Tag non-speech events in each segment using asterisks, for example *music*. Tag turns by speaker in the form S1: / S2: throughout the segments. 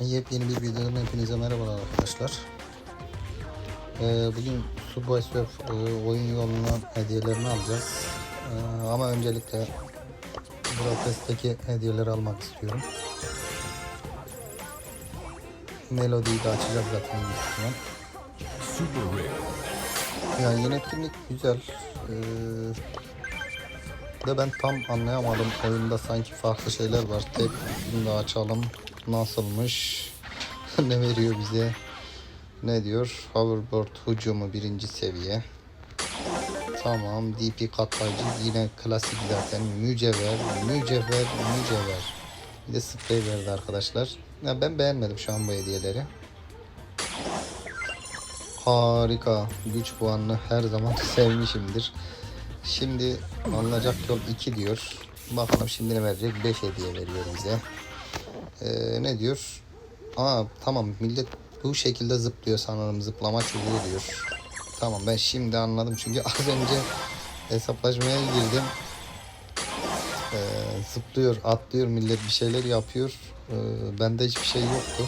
S1: Yepyeni bir videodan hepinize merhabalar arkadaşlar. Ee, bugün Subway Surf e, oyun yoluna hediyelerini alacağız. Ee, ama öncelikle Budapest'teki hediyeleri almak istiyorum. Melody'yi de açacağız zaten ihtimal.
S2: Super.
S1: Yani yine etkinlik güzel. Ee, de ben tam anlayamadım. Oyunda sanki farklı şeyler var. Tek şimdi açalım. Nasılmış? *laughs* ne veriyor bize? Ne diyor? Hoverboard hücumu birinci seviye. Tamam. DP katlayıcı yine klasik zaten. Mücevher, mücevher, mücevher. Bir de sprey verdi arkadaşlar. Ya ben beğenmedim şu an bu hediyeleri. Harika. Güç puanını her zaman *laughs* sevmişimdir. Şimdi alınacak yol 2 diyor. Bakalım şimdi ne verecek? 5 hediye veriyor bize. Ee, ne diyor? Aa tamam millet bu şekilde zıplıyor sanırım. Zıplama çubuğu diyor. Tamam ben şimdi anladım çünkü *laughs* az önce hesaplaşmaya girdim. Ee, zıplıyor, atlıyor millet bir şeyler yapıyor. Ee, bende hiçbir şey yoktu.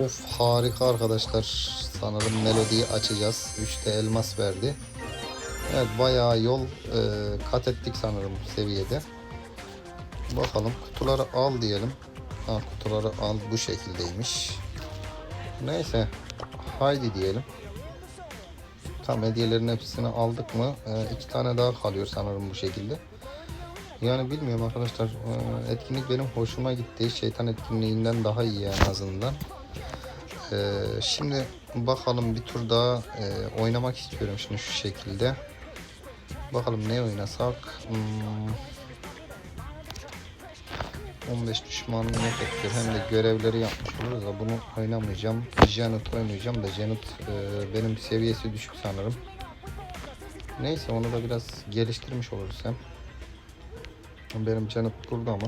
S1: Of harika arkadaşlar. Sanırım melodiyi açacağız. 3'te elmas verdi. Evet bayağı yol e, kat ettik sanırım seviyede. Bakalım kutuları al diyelim. Ha, kutuları al bu şekildeymiş. Neyse haydi diyelim. Tam hediyelerin hepsini aldık mı? E, iki tane daha kalıyor sanırım bu şekilde. Yani bilmiyorum arkadaşlar. e, etkinlik benim hoşuma gitti. Şeytan etkinliğinden daha iyi en azından. Ee, şimdi bakalım bir tur daha e, oynamak istiyorum şimdi şu şekilde. Bakalım ne oynasak. Hmm, 15 düşmanını yok ettir. Hem de görevleri yapmış oluruz da bunu oynamayacağım. Janet oynayacağım da Janet e, benim seviyesi düşük sanırım. Neyse onu da biraz geliştirmiş oluruz hem. Benim Janet burada ama.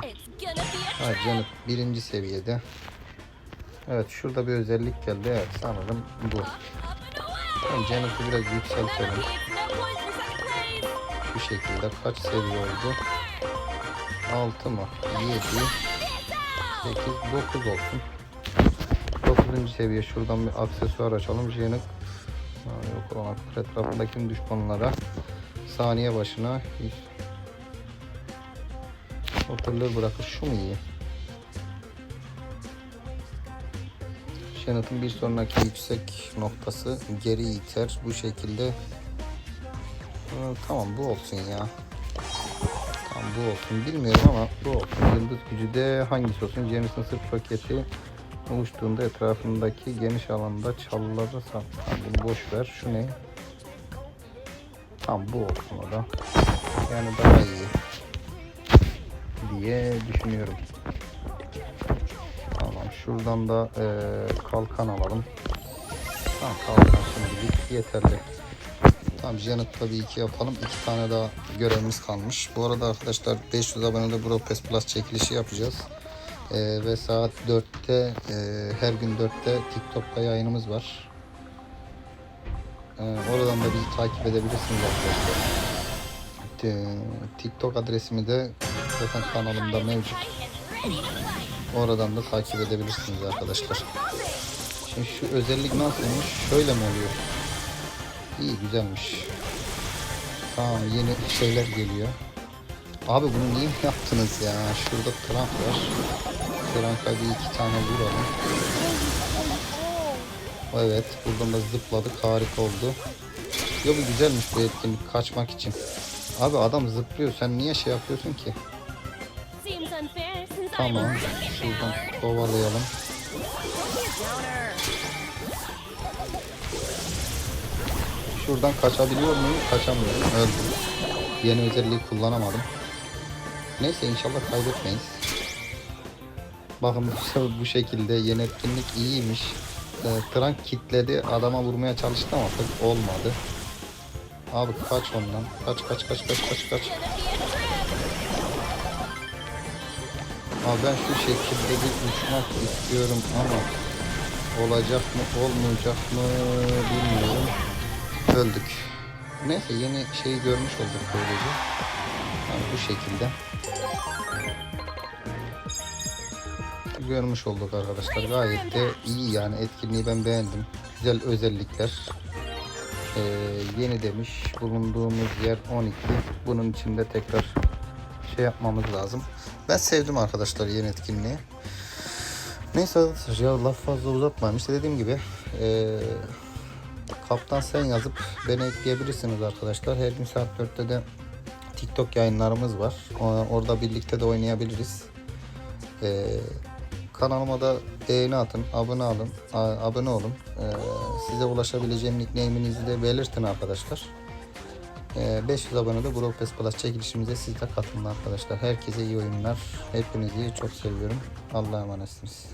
S1: Ha Janet birinci seviyede. Evet şurada bir özellik geldi. Evet sanırım bu. Tamam Janet'ı biraz yükseltelim. Bu şekilde kaç seviye oldu? 6 mı? 7 8 9 olsun. 9. seviye şuradan bir aksesuar açalım. Ha, yok olan etrafındaki düşmanlara saniye başına Hoparlör bırakır. Şu mu iyi? Janet'ın bir sonraki yüksek noktası geri iter. Bu şekilde tamam bu olsun ya. Tamam bu olsun. Bilmiyorum ama bu olsun. Yıldız gücü de hangisi olsun? Janet'ın sırt paketi uçtuğunda etrafındaki geniş alanda çalıları bunu boş ver. Şu ne? Tamam bu olsun o da. Yani daha iyi diye düşünüyorum. Tamam şuradan da eee, kalkan alalım. Tamam kalkan şimdilik yeterli. Tamam Janet tabii iki yapalım. İki tane daha görevimiz kalmış. Bu arada arkadaşlar 500 abonede Bropes Plus çekilişi yapacağız. Eee, ve saat 4'te eee, her gün 4'te TikTok'ta yayınımız var. Eee, oradan da bizi takip edebilirsiniz arkadaşlar. T- TikTok adresimi de zaten kanalımda mevcut. Oradan da takip edebilirsiniz arkadaşlar. Şimdi şu özellik nasılmış? Şöyle mi oluyor? İyi güzelmiş. Tamam yeni şeyler geliyor. Abi bunu niye *laughs* yaptınız ya? Şurada Trump var. Trump'a bir iki tane vuralım. Evet buradan da zıpladık harika oldu. Ya bu güzelmiş bu etkinlik kaçmak için. Abi adam zıplıyor sen niye şey yapıyorsun ki? Tamam şuradan kovalayalım. Şuradan kaçabiliyor muyum? Kaçamıyorum. Öldüm. Yeni özelliği kullanamadım. Neyse inşallah kaybetmeyiz. Bakın bu- şekilde yeni etkinlik iyiymiş. Ee, Trunk kitledi. Adama vurmaya çalıştı ama pek olmadı. Abi kaç ondan. Kaç kaç kaç kaç kaç kaç. Abi ben şu şekilde bir uçmak istiyorum ama olacak mı olmayacak mı bilmiyorum. Öldük. Neyse yeni şeyi görmüş olduk böylece. Yani bu şekilde. görmüş olduk arkadaşlar. Gayet de iyi yani etkinliği ben beğendim. Güzel özellikler. Ee, yeni demiş bulunduğumuz yer 12. Bunun içinde tekrar şey yapmamız lazım. Ben sevdim arkadaşlar yeni etkinliği. Neyse ya laf fazla uzatmayayım. İşte dediğim gibi ee, Kaptan sen yazıp beni ekleyebilirsiniz arkadaşlar. Her gün saat 4'te de TikTok yayınlarımız var. Orada birlikte de oynayabiliriz. Ee, kanalıma da beğeni atın, abone a- abone olun. Ee, size ulaşabileceğim nickname'inizi de belirtin arkadaşlar. Ee, 500 abone de Brawl Pass Plus çekilişimize siz de katılın arkadaşlar. Herkese iyi oyunlar. Hepinizi çok seviyorum. Allah'a emanetsiniz.